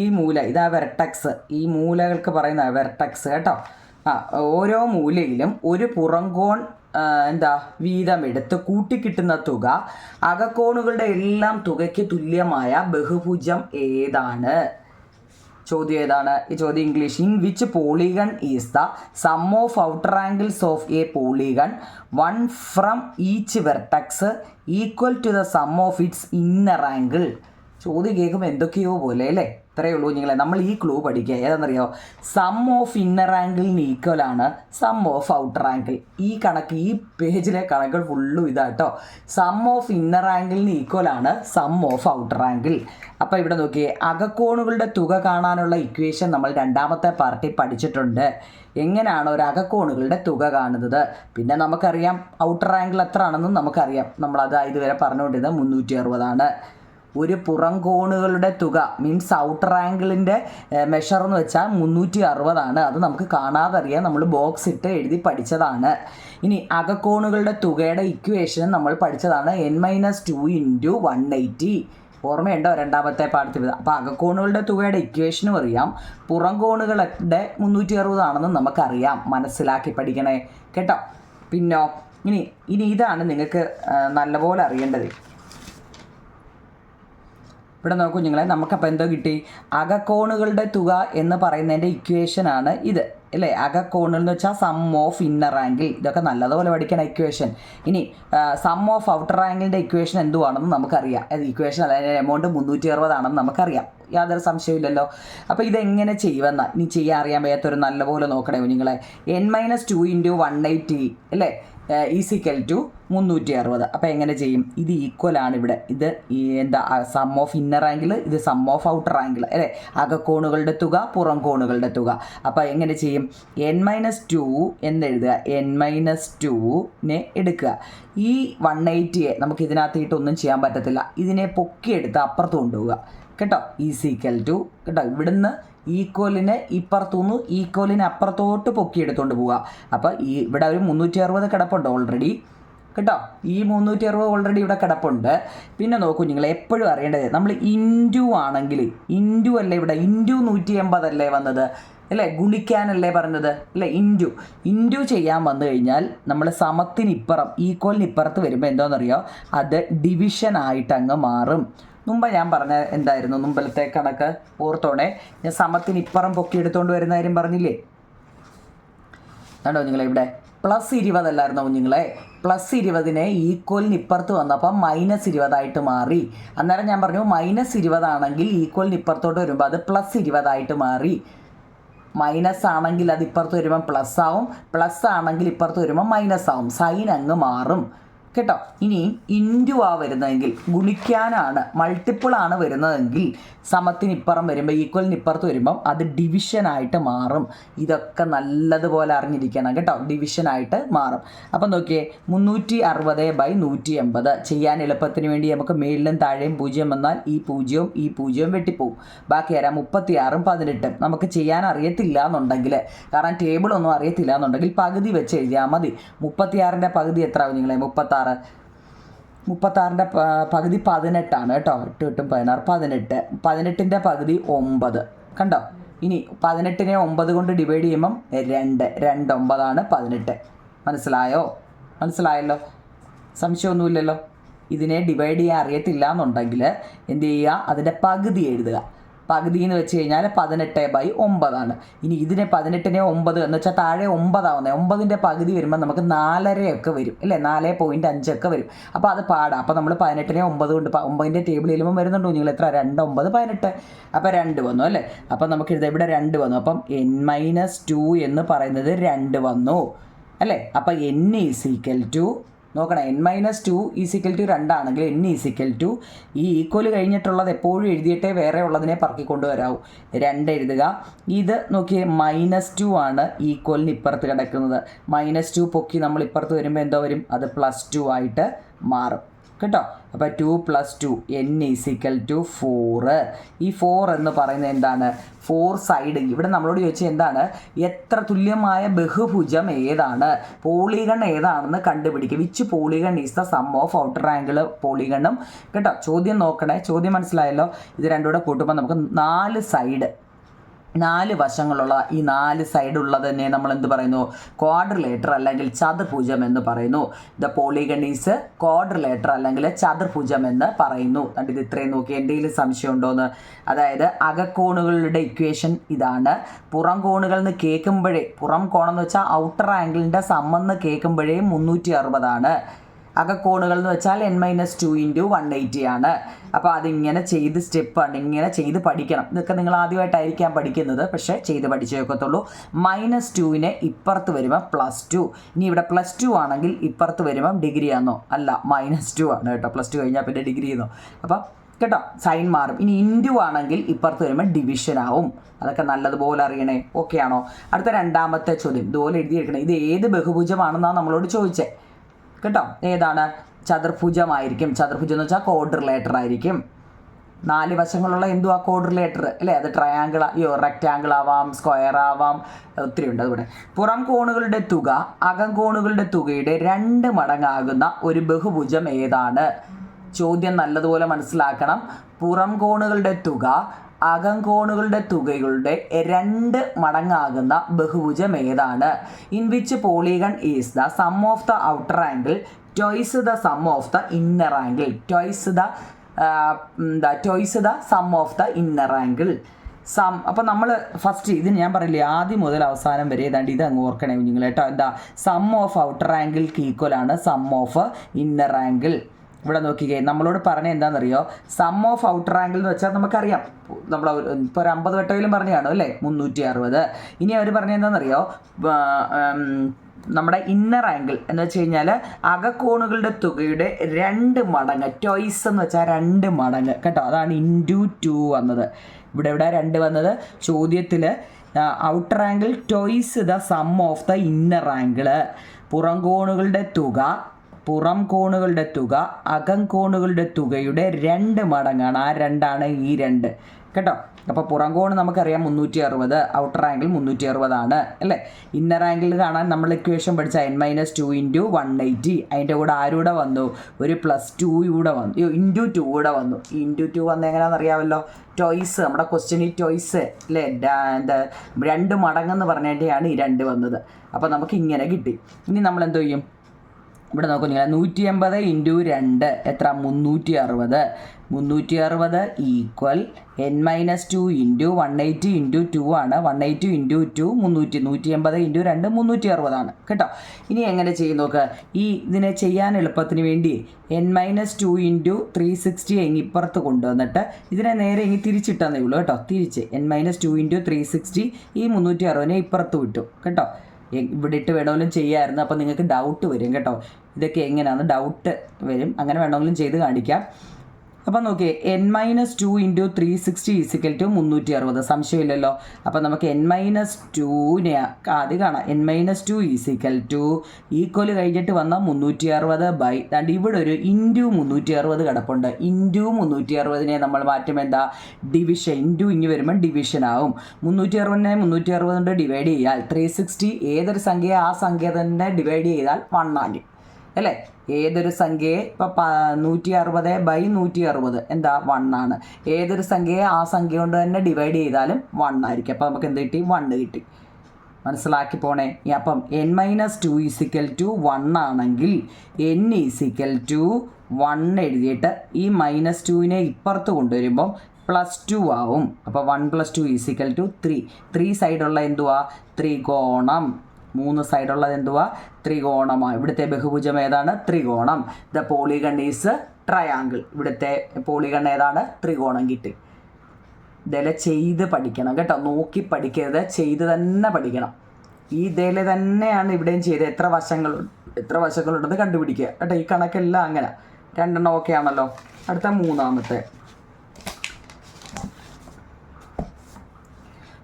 ഈ മൂല ഇതാ വെർട്ടക്സ് ഈ മൂലകൾക്ക് പറയുന്ന വെർട്ടക്സ് കേട്ടോ. ആ ഓരോ മൂലയിലും ഒരു പുറംകോൺ എന്താ? വീതമെടുത്ത് കൂട്ടിക്കിട്ടുന്ന തുക അകക്കോണുകളുടെ എല്ലാം തുകയ്ക്ക് തുല്യമായ ബഹുഭുജം ഏതാണ്? ചോദ്യം ഏതാണ്? ഈ ചോദ്യം English. In which polygon is the sum of outer angles of a polygon one from each vertex equal to the sum of its inner angle ചോദ്യം കേൾക്കുമ്പോൾ എന്തൊക്കെയോ പോലെ അല്ലേ? ഇത്രയേ ഉള്ളൂ നിങ്ങളെ നമ്മൾ ഈ ക്ലൂ പഠിക്കുക. ഏതാണെന്നറിയോ? സം ഓഫ് ഇന്നർ ആംഗിളിന് ഈക്വൽ ആണ് സം ഓഫ് ഔട്ടർ ആംഗിൾ ഈ കണക്ക് ഈ പേജിലെ കണക്കുകൾ ഫുള്ളും ഇതാട്ടോ. സം ഓഫ് ഇന്നർ ആംഗിളിന് ഈക്വൽ ആണ് സം ഓഫ് ഔട്ടർ ആംഗിൾ അപ്പോൾ ഇവിടെ നോക്കിയേ അകക്കോണുകളുടെ തുക കാണാനുള്ള ഇക്വേഷൻ നമ്മൾ രണ്ടാമത്തെ പാർട്ടി പഠിച്ചിട്ടുണ്ട്. എങ്ങനെയാണ് ഒരു അകക്കോണുകളുടെ തുക കാണുന്നത്? പിന്നെ നമുക്കറിയാം ഔട്ടർ ആംഗിൾ എത്ര ആണെന്നും നമുക്കറിയാം നമ്മളത് ഇതുവരെ പറഞ്ഞുകൊണ്ടിരുന്നത് മുന്നൂറ്റി അറുപതാണ്. ഒരു പുറം കോണുകളുടെ തുക മീൻസ് ഔട്ടർ ആംഗിളിന്റെ മെഷർ എന്ന് വെച്ചാൽ മുന്നൂറ്റി അറുപതാണ് അത് നമുക്ക് കാണാതെ അറിയാം നമ്മൾ ബോക്സ് ഇട്ട് എഴുതി പഠിച്ചതാണ്. ഇനി അകക്കോണുകളുടെ തുകയുടെ ഇക്വേഷൻ നമ്മൾ പഠിച്ചതാണ്. N minus two into one eighty ഓർമ്മയുണ്ടോ രണ്ടാമത്തെ പാഠത്തിൽ? അപ്പോൾ അകക്കോണുകളുടെ തുകയുടെ ഇക്വേഷനും അറിയാം. പുറം കോണുകളുടെ മുന്നൂറ്റി അറുപതാണെന്നും നമുക്കറിയാം. മനസ്സിലാക്കി പഠിക്കണേ. കേട്ടോ? പിന്നോ? ഇനി ഇനി ഇതാണ് നിങ്ങൾക്ക് നല്ലപോലെ അറിയേണ്ടത്. ഇവിടെ നോക്കൂ നിങ്ങളെ നമുക്കപ്പോൾ എന്തോ കിട്ടി? അകക്കോണുകളുടെ തുക എന്ന് പറയുന്നതിന്റെ ഇക്വേഷനാണ് ഇത് അല്ലേ? അകക്കോണുകൾ എന്ന് വെച്ചാൽ സം ഓഫ് ഇന്നർ ആംഗിൾ ഇതൊക്കെ നല്ലതുപോലെ പഠിക്കണം ഇക്വേഷൻ ഇനി സം ഓഫ് ഔട്ടർ ആംഗിളിന്റെ ഇക്വേഷൻ എന്തുവാണെന്ന് നമുക്കറിയാം. അത് ഇക്വേഷൻ അല്ലെങ്കിൽ എമൗണ്ട് മുന്നൂറ്റി അറുപതാണെന്ന് നമുക്കറിയാം. യാതൊരു സംശയമില്ലല്ലോ അപ്പോൾ ഇതെങ്ങനെ ചെയ്യുമെന്ന? ഇനി ചെയ്യാൻ അറിയാൻ വയ്യാത്തൊരു നല്ലപോലെ നോക്കണേ നിങ്ങളെ. N minus two into one eighty അല്ലേ? ഈസിക്കൽ ടു മുന്നൂറ്റി അറുപത് അപ്പോൾ എങ്ങനെ ചെയ്യും? ഇത് ഈക്വൽ ആണ് ഇവിടെ. ഇത് എന്താ സം ഓഫ് ഇന്നർ ആംഗിൾ ഇത് സം ഓഫ് ഔട്ടർ ആംഗിൾ അല്ലേ? അകക്കോണുകളുടെ തുക പുറം കോണുകളുടെ തുക. അപ്പോൾ എങ്ങനെ ചെയ്യും? എൻ മൈനസ് ടു എന്നെഴുതുക എൻ മൈനസ് ടുവിനെ എടുക്കുക. ഈ വൺ എയ്റ്റിയെ നമുക്ക് ഇതിനകത്തിട്ട് ഒന്നും ചെയ്യാൻ പറ്റത്തില്ല. ഇതിനെ പൊക്കിയെടുത്ത് അപ്പുറത്ത് കൊണ്ടുപോവുക. കേട്ടോ? ഈസിക്കൽ ടു കേട്ടോ? ഇവിടുന്ന് ഈക്വലിനെ ഇപ്പുറത്തുനിന്ന് കോലിനെ അപ്പുറത്തോട്ട് പൊക്കിയെടുത്തുകൊണ്ട് പോവുക. അപ്പോൾ ഈ ഇവിടെ ഒരു മുന്നൂറ്റി അറുപത് കിടപ്പുണ്ട് ഓൾറെഡി കേട്ടോ? ഈ മുന്നൂറ്റി അറുപത് ഓൾറെഡി ഇവിടെ കിടപ്പുണ്ട്. പിന്നെ നോക്കൂ നിങ്ങൾ എപ്പോഴും അറിയേണ്ടത് നമ്മൾ ഇന്റു ആണെങ്കിൽ ഇന്റു അല്ലേ ഇവിടെ? ഇന്റു നൂറ്റി എൺപതല്ലേ വന്നത്? അല്ലേ? ഗുണിക്കാനല്ലേ പറഞ്ഞത്? അല്ലേ? ഇന്റു ഇന്റു ചെയ്യാൻ വന്നു കഴിഞ്ഞാൽ നമ്മൾ സമത്തിനിപ്പുറം ഈക്വലിന് ഇപ്പുറത്ത് വരുമ്പോൾ എന്താണെന്നറിയോ? അത് ഡിവിഷൻ ആയിട്ട് അങ്ങ് മാറും. മുമ്പ് ഞാൻ പറഞ്ഞ എന്തായിരുന്നു? മുമ്പിലത്തെ കണക്ക് ഓർത്തോണേ. ഞാൻ സമത്തിന് ഇപ്പുറം പൊക്കി എടുത്തുകൊണ്ട് വരുന്ന കാര്യം പറഞ്ഞില്ലേ? കണ്ടോ നിങ്ങളെ ഇവിടെ? പ്ലസ് ഇരുപതല്ലായിരുന്നോ കുഞ്ഞുങ്ങളെ പ്ലസ് ഇരുപതിനെ ഈക്വലിന് ഇപ്പുറത്ത് വന്നപ്പോൾ മൈനസ് ഇരുപതായിട്ട് മാറി. അന്നേരം ഞാൻ പറഞ്ഞു മൈനസ് ഇരുപതാണെങ്കിൽ ഈക്വലിന് ഇപ്പുറത്തോട്ട് വരുമ്പോൾ അത് പ്ലസ് ഇരുപതായിട്ട് മാറി. മൈനസ് ആണെങ്കിൽ അത് ഇപ്പുറത്ത് വരുമ്പോൾ പ്ലസ് ആവും. പ്ലസ് ആണെങ്കിൽ ഇപ്പുറത്ത് വരുമ്പോൾ മൈനസ് ആവും. സൈൻ അങ്ങ് മാറും. കേട്ടോ ഇനി ഇന്റു ആ വരുന്നതെങ്കിൽ ഗുണിക്കാനാണ് മൾട്ടിപ്പിൾ ആണ് വരുന്നതെങ്കിൽ സമത്തിന് ഇപ്പുറം വരുമ്പോൾ ഈക്വലിന് ഇപ്പുറത്ത് വരുമ്പം അത് ഡിവിഷനായിട്ട് മാറും. ഇതൊക്കെ നല്ലതുപോലെ അറിഞ്ഞിരിക്കണം കേട്ടോ ഡിവിഷനായിട്ട് മാറും. അപ്പം നോക്കിയേ മുന്നൂറ്റി അറുപത് ബൈ നൂറ്റി എൺപത് ചെയ്യാൻ എളുപ്പത്തിന് വേണ്ടി നമുക്ക് മേളിലും താഴെയും പൂജ്യം വന്നാൽ ഈ പൂജ്യവും ഈ പൂജ്യവും വെട്ടിപ്പോവും. ബാക്കി തരാം മുപ്പത്തി ആറും പതിനെട്ടും. നമുക്ക് ചെയ്യാൻ അറിയത്തില്ല എന്നുണ്ടെങ്കിൽ കാരണം ടേബിളൊന്നും അറിയത്തില്ല എന്നുണ്ടെങ്കിൽ പകുതി വെച്ച് എഴുതിയാൽ മതി. മുപ്പത്തിയാറിന്റെ പകുതി എത്ര ആവും നിങ്ങളെ? മുപ്പത്താറ് മുപ്പത്താറിന്റെ പകുതി പതിനെട്ടാണ് കേട്ടോ. എട്ട് എട്ടും പതിനാറ്. പതിനെട്ട്. പതിനെട്ടിന്റെ പകുതി ഒമ്പത്. കണ്ടോ? ഇനി പതിനെട്ടിനെ ഒമ്പത് കൊണ്ട് ഡിവൈഡ് ചെയ്യുമ്പം രണ്ട്. രണ്ട് ഒമ്പതാണ് പതിനെട്ട്. മനസ്സിലായോ? മനസ്സിലായല്ലോ? സംശയമൊന്നുമില്ലല്ലോ? ഇതിനെ ഡിവൈഡ് ചെയ്യാൻ അറിയത്തില്ല എന്നുണ്ടെങ്കിൽ എന്ത് ചെയ്യുക? അതിന്റെ പകുതി എഴുതുക. പകുതി എന്ന് വെച്ച് കഴിഞ്ഞാൽ പതിനെട്ട് ബൈ ഒമ്പതാണ്. ഇനി ഇതിനെ പതിനെട്ടിനെ ഒമ്പത് എന്ന് വെച്ചാൽ താഴെ ഒമ്പതാവുന്നത് ഒമ്പതിന്റെ പകുതി വരുമ്പോൾ നമുക്ക് നാലരയൊക്കെ വരും. അല്ലേ നാല് പോയിന്റ് അഞ്ചൊക്കെ വരും. അപ്പോൾ അത് പാടാം. അപ്പോൾ നമ്മൾ പതിനെട്ടിനെ ഒമ്പത് കൊണ്ട് ഒമ്പതിന്റെ ടേബിൾ ചെല്ലുമ്പോൾ വരുന്നുണ്ടോ? നിങ്ങൾ എത്ര? രണ്ട് ഒമ്പത് പതിനെട്ട്. അപ്പോൾ രണ്ട് വന്നു അല്ലേ? അപ്പോൾ നമുക്ക് എഴുതാം ഇവിടെ രണ്ട് വന്നു. അപ്പം എൻ മൈനസ് ടു എന്ന് പറയുന്നത് രണ്ട് വന്നു. അല്ലേ? അപ്പോൾ എൻ ഈസ് ഈക്വൽ ടു നോക്കണം N minus two is equal to രണ്ടാണെങ്കിൽ N is equal to ഈ ഈക്വൽ കഴിഞ്ഞിട്ടുള്ളത് എപ്പോഴും എഴുതിയിട്ടേ വേറെ ഉള്ളതിനെ പറക്കിക്കൊണ്ട് വരാവൂ രണ്ട് എഴുതുക. ഇത് നോക്കിയേ മൈനസ് ടു ആണ് ഈക്വലിന് ഇപ്പുറത്ത് കിടക്കുന്നത്. മൈനസ് ടു പൊക്കി നമ്മൾ ഇപ്പുറത്ത് വരുമ്പോൾ എന്തോ വരും? അത് പ്ലസ് ടു ആയിട്ട് മാറും. കേട്ടോ? അപ്പോൾ two plus two N is equal to four ഈ ഫോർ എന്ന് പറയുന്നത് എന്താണ്? ഫോർ സൈഡ് ഇവിടെ നമ്മളോട് ചോദിച്ചത് എന്താണ്? എത്ര തുല്യമായ ബഹുഭുജം ഏതാണ്? പോളിഗൺ ഏതാണെന്ന് കണ്ടുപിടിക്കുക which polygon is the sum of outer angle പോളിഗണും കേട്ടോ ചോദ്യം നോക്കണേ. ചോദ്യം മനസ്സിലായല്ലോ? ഇത് രണ്ടും കൂടെ കൂട്ടുമ്പോൾ നമുക്ക് നാല് സൈഡ് നാല് വശങ്ങളുള്ള ഈ നാല് സൈഡ് തന്നെ നമ്മൾ എന്ത് പറയുന്നു? ക്വാഡ്രിലേറ്റർ അല്ലെങ്കിൽ ചതുർഭുജം എന്ന് പറയുന്നു. ദ പോളിഗണീസ് ക്വാഡ്രിലേറ്റർ അല്ലെങ്കിൽ ചതുർഭുജം എന്ന് പറയുന്നു. കണ്ടിത് ഇത്രയും നോക്കി എന്തെങ്കിലും സംശയം ഉണ്ടോയെന്ന് അതായത് അകക്കോണുകളുടെ ഇക്വേഷൻ ഇതാണ്. പുറം കോണുകൾ എന്ന് കേൾക്കുമ്പോഴേ പുറം കോണെന്ന് വെച്ചാൽ ഔട്ടർ ആംഗിളിന്റെ സമ്മെന്ന് കേൾക്കുമ്പോഴേ മുന്നൂറ്റി അറുപതാണ്. അകക്കോണുകൾ എന്ന് വെച്ചാൽ N minus two into one eighty ആണ്. അപ്പോൾ അതിങ്ങനെ ചെയ്ത് സ്റ്റെപ്പാണ് ഇങ്ങനെ ചെയ്ത് പഠിക്കണം. ഇതൊക്കെ നിങ്ങൾ ആദ്യമായിട്ടായിരിക്കാം പഠിക്കുന്നത്. പക്ഷേ ചെയ്ത് പഠിച്ചേ ഒക്കത്തുള്ളൂ. മൈനസ് ടുവിനെ ഇപ്പുറത്ത് വരുമ്പോൾ പ്ലസ് ടു ഇനി ഇവിടെ പ്ലസ് ടു ആണെങ്കിൽ ഇപ്പുറത്ത് വരുമ്പം ഡിഗ്രി ആണോ അല്ല മൈനസ് ടു ആണ് കേട്ടോ. പ്ലസ് ടു കഴിഞ്ഞാൽ പിന്നെ ഡിഗ്രി ആണോ അപ്പം കേട്ടോ സൈൻ മാറും. ഇനി ഇന്റു ആണെങ്കിൽ ഇപ്പുറത്ത് വരുമ്പോൾ ഡിവിഷൻ ആവും. അതൊക്കെ നല്ലതുപോലെ അറിയണേ. ഓക്കെ ആണോ? അടുത്ത രണ്ടാമത്തെ ചോദ്യം. ഇതുപോലെ എഴുതിയിരിക്കണം ഇത് ഏത് ബഹുഭുജമാണെന്നാണ് നമ്മളോട് ചോദിച്ചത് കേട്ടോ. ഏതാണ്? ചതുർഭുജമായിരിക്കും. ചതുർഭുജം എന്ന് വെച്ചാൽ കോഡ്രിലേറ്റർ ആയിരിക്കും. നാല് വശങ്ങളുള്ള എന്തുവാ ലേറ്റർ അല്ലേ? അത് ട്രയാങ്കിൾ അയ്യോ റെക്റ്റാങ്കിൾ ആവാം സ്ക്വയർ ആവാം ഒത്തിരി ഉണ്ട് അതുകൂടെ. പുറം കോണുകളുടെ തുക അകം കോണുകളുടെ തുകയുടെ രണ്ട് മടങ്ങാകുന്ന ഒരു ബഹുഭുജം ഏതാണ്? ചോദ്യം നല്ലതുപോലെ മനസ്സിലാക്കണം. പുറം കോണുകളുടെ തുക അകം കോണുകളുടെ തുകകളുടെ രണ്ട് മടങ്ങാകുന്ന ബഹുഭുജം ഏതാണ്? In which polygon is the sum of the outer angle twice the sum of the inner angle twice the എന്താ twice the sum of the inner angle sum അപ്പോൾ നമ്മൾ ഫസ്റ്റ് ഇത് ഞാൻ പറയില്ലേ ആദ്യം മുതൽ അവസാനം വരെ ഏതാണ്ട് ഇത് അങ്ങ് ഓർക്കണേ നിങ്ങൾ കേട്ടോ. എന്താ? സം ഓഫ് ഔട്ടർ ആംഗിൾക്ക് ഈക്വൽ ആണ് സം ഓഫ് ഇന്നർ ആംഗിൾ ഇവിടെ നോക്കിക്കേ നമ്മളോട് പറഞ്ഞ എന്താണെന്നറിയോ? സം ഓഫ് ഔട്ടർ ആംഗിൾ എന്ന് വെച്ചാൽ നമുക്കറിയാം. നമ്മൾ ഇപ്പോൾ ഒരു അമ്പത് വട്ടയിലും പറഞ്ഞു കാണും അല്ലേ? മുന്നൂറ്റി അറുപത് ഇനി അവർ പറഞ്ഞ എന്താണെന്നറിയോ? നമ്മുടെ ഇന്നർ ആംഗിൾ എന്ന് വെച്ച് കഴിഞ്ഞാൽ അകക്കോണുകളുടെ തുകയുടെ രണ്ട് മടങ്ങ് ടോയ്സ് എന്ന് വെച്ചാൽ രണ്ട് മടങ്ങ്. കേട്ടോ അതാണ് ഇന്റു ടു വന്നത്. ഇവിടെ ഇവിടെ രണ്ട് വന്നത്? ചോദ്യത്തിൽ outer angle twice the sum of the inner angle പുറം കോണുകളുടെ തുക പുറം കോണുകളുടെ തുക അകം കോണുകളുടെ തുകയുടെ രണ്ട് മടങ്ങാണ്. ആ രണ്ടാണ് ഈ രണ്ട്. കേട്ടോ? അപ്പോൾ പുറം കോൺ നമുക്കറിയാം മുന്നൂറ്റി അറുപത് ഔട്ടർ ആംഗിൾ മുന്നൂറ്റി അറുപതാണ് അല്ലേ? ഇന്നർ ആംഗിൾ കാണാൻ നമ്മൾ ഇക്വേഷൻ പഠിച്ച N minus two into one eighty അതിന്റെ കൂടെ ആരൂടെ വന്നു? ഒരു പ്ലസ് ടു കൂടെ വന്നു. ഇന്റു ടു കൂടെ വന്നു. ഇന്റു ടു വന്ന് എങ്ങനെയാണെന്ന് അറിയാമല്ലോ? ടോയ്സ് നമ്മുടെ ക്വസ്റ്റ്യൻ ഈ ടോയ്സ് അല്ലേ? എന്താ രണ്ട് മടങ്ങെന്ന് പറഞ്ഞതിന്റെയാണ് ഈ രണ്ട് വന്നത്. അപ്പോൾ നമുക്ക് ഇങ്ങനെ കിട്ടി. ഇനി നമ്മൾ എന്തോ ചെയ്യും? ഇവിടെ നോക്കൂ നിങ്ങൾ. നൂറ്റി എൺപത് ഇന്റു രണ്ട്. എത്ര? മുന്നൂറ്റി അറുപത് മുന്നൂറ്റി അറുപത് equal N minus two into one eighty into two ആണ്. വൺ എയ്റ്റി ഇന്റു ടു മുന്നൂറ്റി നൂറ്റി എൺപത് ഇന്റു രണ്ട് മുന്നൂറ്റി അറുപതാണ് കേട്ടോ? ഇനി എങ്ങനെ ചെയ്യും നോക്ക്? ഈ ഇതിനെ ചെയ്യാൻ എളുപ്പത്തിന് വേണ്ടി N minus two into three sixty എങ്ങി ഇപ്പുറത്ത് കൊണ്ടുവന്നിട്ട് ഇതിനെ നേരെ ഇങ്ങി തിരിച്ചിട്ടെന്നേ ഉള്ളൂ. കേട്ടോ? തിരിച്ച് N minus two into three sixty ഈ മുന്നൂറ്റി അറുപതിനെ ഇപ്പുറത്ത് വിട്ടു. കേട്ടോ? ഇവിടെ ഇട്ട് വേണമെങ്കിലും ചെയ്യാമായിരുന്നു അപ്പോൾ നിങ്ങൾക്ക് ഡൗട്ട് വരും കേട്ടോ. ഇതൊക്കെ എങ്ങനെയാണെന്ന് ഡൗട്ട് വരും. അങ്ങനെ വേണമെങ്കിലും ചെയ്ത് കാണിക്കാം. അപ്പം നോക്കിയേ N minus two into three sixty is equal to മുന്നൂറ്റി അറുപത് സംശയമില്ലല്ലോ. അപ്പം നമുക്ക് എൻ മൈനസ് ടുവിനെ ആദ്യം കാണാം. N minus two is equal to equal കഴിഞ്ഞിട്ട് വന്ന മുന്നൂറ്റി അറുപത് ബൈ ദാണ്ട് ഇവിടെ ഒരു ഇന്റു മുന്നൂറ്റി അറുപത് കിടപ്പുണ്ട്. ഇന്റു മുന്നൂറ്റി അറുപതിനെ നമ്മൾ മാറ്റും എന്താ? ഡിവിഷൻ ഇന്റു ഇനി വരുമ്പോൾ ഡിവിഷൻ ആവും. മുന്നൂറ്റി അറുപതിനെ മുന്നൂറ്റി അറുപത് കൊണ്ട് ഡിവൈഡ് ചെയ്യാൽ ത്രീ സിക്സ്റ്റി ഏതൊരു സംഖ്യ ആ സംഖ്യ തന്നെ ഡിവൈഡ് ചെയ്താൽ വൺ ആകും അല്ലേ? ഏതൊരു സംഖ്യയെ ഇപ്പം നൂറ്റി അറുപത് ബൈ നൂറ്റി അറുപത് എന്താ വൺ ആണ്. ഏതൊരു സംഖ്യയെ ആ സംഖ്യ കൊണ്ട് തന്നെ ഡിവൈഡ് ചെയ്താലും വൺ ആയിരിക്കും. അപ്പോൾ നമുക്ക് എന്ത് കിട്ടി? വൺ കിട്ടി. മനസ്സിലാക്കി പോണേ? അപ്പം N minus two is equal to one ആണെങ്കിൽ N is equal to one എഴുതിയിട്ട് ഈ മൈനസ് ടുവിനെ ഇപ്പുറത്ത് കൊണ്ടുവരുമ്പം പ്ലസ് ടു ആവും. അപ്പോൾ one plus two is equal to three three സൈഡുള്ള എന്തുവാ? ത്രികോണം. മൂന്ന് സൈഡുള്ളത് എന്തുവാ? ത്രികോണമാണ് ഇവിടുത്തെ ബഹുഭുജം ഏതാണ്? ത്രികോണം. ദ പോളിഗൺ ഈസ് ട്രയാങ്കിൾ ഇവിടുത്തെ പോളിഗൺ ഏതാണ്? ത്രികോണം കിട്ടി. ഇതെല്ലാം ചെയ്ത് പഠിക്കണം കേട്ടോ. നോക്കി പഠിക്കരുത്. ചെയ്ത് തന്നെ പഠിക്കണം. ഈ ഇതേലെ തന്നെയാണ് ഇവിടെയും ചെയ്തത്. എത്ര വശങ്ങൾ എത്ര വശങ്ങളുണ്ടെന്ന് കണ്ടുപിടിക്കുക. കേട്ടോ ഈ കണക്കെല്ലാം അങ്ങനെ. രണ്ടെണ്ണം ഓക്കെ ആണല്ലോ. അടുത്ത മൂന്നാമത്തെ.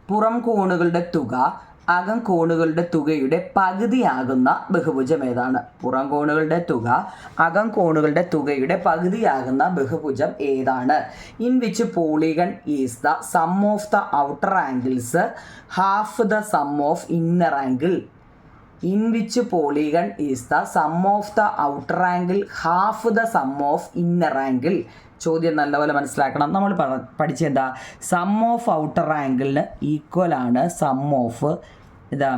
പുറം കോണുകളുടെ തുക. അകം കോണുകളുടെ തുകയുടെ പകുതിയാകുന്ന ബഹുഭുജം ഏതാണ്? പുറം കോണുകളുടെ തുക അകം കോണുകളുടെ തുകയുടെ പകുതിയാകുന്ന ബഹുഭുജം ഏതാണ്? In which polygon is the sum of the outer angles half the sum of inner angle in which polygon is the sum of the outer angle half the sum of inner angle ചോദ്യം നല്ലപോലെ മനസ്സിലാക്കണം. നമ്മൾ പഠിച്ചെന്താ sum of outer ആംഗിളിന് equal ആണ് sum of ഇതാ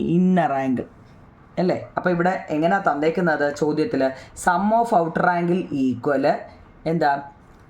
inner angle അല്ലേ? അപ്പോൾ ഇവിടെ എങ്ങനെയാണ് തന്നേക്കുന്നത് ചോദ്യത്തിൽ sum of outer angle equal എന്താ?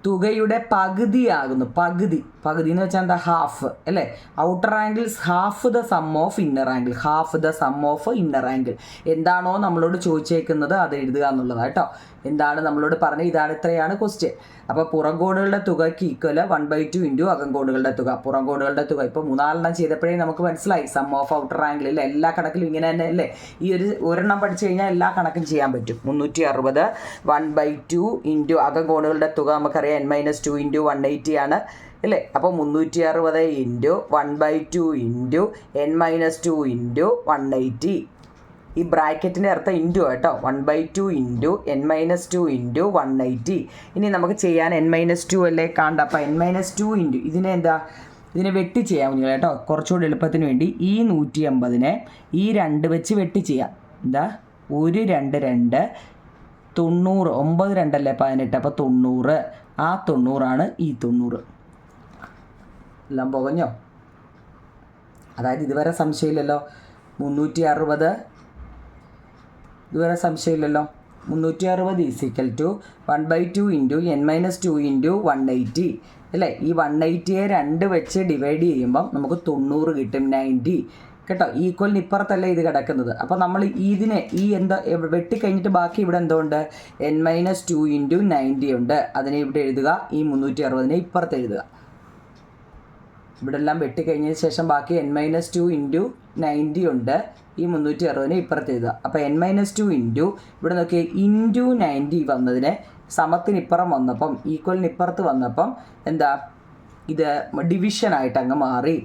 തുകയുടെ പകുതിയാകുന്നു. പകുതി. പകുതി എന്ന് വെച്ചാൽ എന്താ? ഹാഫ് അല്ലേ? Outer angles half the sum of inner angle half the sum of inner angle എന്താണോ നമ്മളോട് ചോദിച്ചേക്കുന്നത് അത് എഴുതുക എന്നുള്ളതാണ് കേട്ടോ. എന്താണ് നമ്മളോട് പറഞ്ഞത്? ഇതാണ് ഇത്രയാണ് ക്വസ്റ്റ്യൻ അപ്പോൾ പുറം കോണുകളുടെ തുകയ്ക്ക് equal one by two into അകം കോണുകളുടെ തുക. പുറം കോണുകളുടെ തുക. ഇപ്പോൾ മൂന്നാലെണ്ണം ചെയ്തപ്പോഴേ നമുക്ക് മനസ്സിലായി. സം ഓഫ് ഔട്ടർ ആംഗിളിൽ എല്ലാ കണക്കിലും ഇങ്ങനെ തന്നെ അല്ലേ? ഈ ഒരു ഒരെണ്ണം പഠിച്ചു കഴിഞ്ഞാൽ എല്ലാ കണക്കും ചെയ്യാൻ പറ്റും. മുന്നൂറ്റി അറുപത് വൺ ബൈ ടു ഇന്റു അകം കോണുകളുടെ തുക നമുക്കറിയാം. N minus two into one eighty ആണ് അല്ലേ? അപ്പോൾ മുന്നൂറ്റി അറുപത് into one by two into N minus two into one eighty ഈ ബ്രാക്കറ്റിന്റെ അർത്ഥം ഇന്റു കേട്ടോ one by two into N minus two into one eighty ഇനി നമുക്ക് ചെയ്യാൻ എൻ മൈനസ് ടു അല്ലേ? കാണണ്ട. അപ്പോൾ എൻ മൈനസ് ടു ഇന്റു ഇതിനെ എന്താ? ഇതിനെ വെട്ടി ചെയ്യാം നിങ്ങൾ കേട്ടോ. കുറച്ചുകൂടി എളുപ്പത്തിന് വേണ്ടി ഈ നൂറ്റി അമ്പതിനെ ഈ രണ്ട് വെച്ച് വെട്ടി ചെയ്യാം. എന്താ? ഒരു രണ്ട് രണ്ട് തൊണ്ണൂറ്. ഒമ്പത് രണ്ടല്ലേ? പതിനെട്ട്. അപ്പോൾ തൊണ്ണൂറ്. ആ തൊണ്ണൂറാണ് ഈ തൊണ്ണൂറ്. എല്ലാം പുകഞ്ഞോ? അതായത് ഇതുവരെ സംശയമില്ലല്ലോ. മുന്നൂറ്റി അറുപത് ഇതുവരെ സംശയമില്ലല്ലോ. മുന്നൂറ്റി അറുപത് is equal to one by two into N minus two into one eighty അല്ലേ? ഈ വൺ എയ്റ്റിയെ രണ്ട് വെച്ച് ഡിവൈഡ് ചെയ്യുമ്പം നമുക്ക് തൊണ്ണൂറ് കിട്ടും നയന്റി കേട്ടോ? ഈക്വലിന് ഇപ്പുറത്തല്ല ഇത് കിടക്കുന്നത്. അപ്പോൾ നമ്മൾ ഇതിനെ ഈ എന്താ വെട്ടിക്കഴിഞ്ഞിട്ട് ബാക്കി ഇവിടെ എന്തുകൊണ്ട് N minus two into ninety ഉണ്ട്. അതിനെ ഇവിടെ എഴുതുക. ഈ മുന്നൂറ്റി അറുപതിനെ ഇപ്പുറത്ത് എഴുതുക. ഇവിടെ എല്ലാം വെട്ടിക്കഴിഞ്ഞതിന് ശേഷം ബാക്കി N minus two into ninety ഉണ്ട്. ഈ മുന്നൂറ്റി അറുപതിനെ ഇപ്പുറത്ത് എഴുതുക. അപ്പോൾ എൻ മൈനസ് ടു ഇന്റു ഇവിടെ നോക്കി ഇന്റു നയന്റി വന്നതിന് സമത്തിന് ഇപ്പുറം വന്നപ്പം ഈക്വലിന് ഇപ്പുറത്ത് വന്നപ്പം എന്താ? ഇത് ഡിവിഷനായിട്ട് അങ്ങ് മാറി.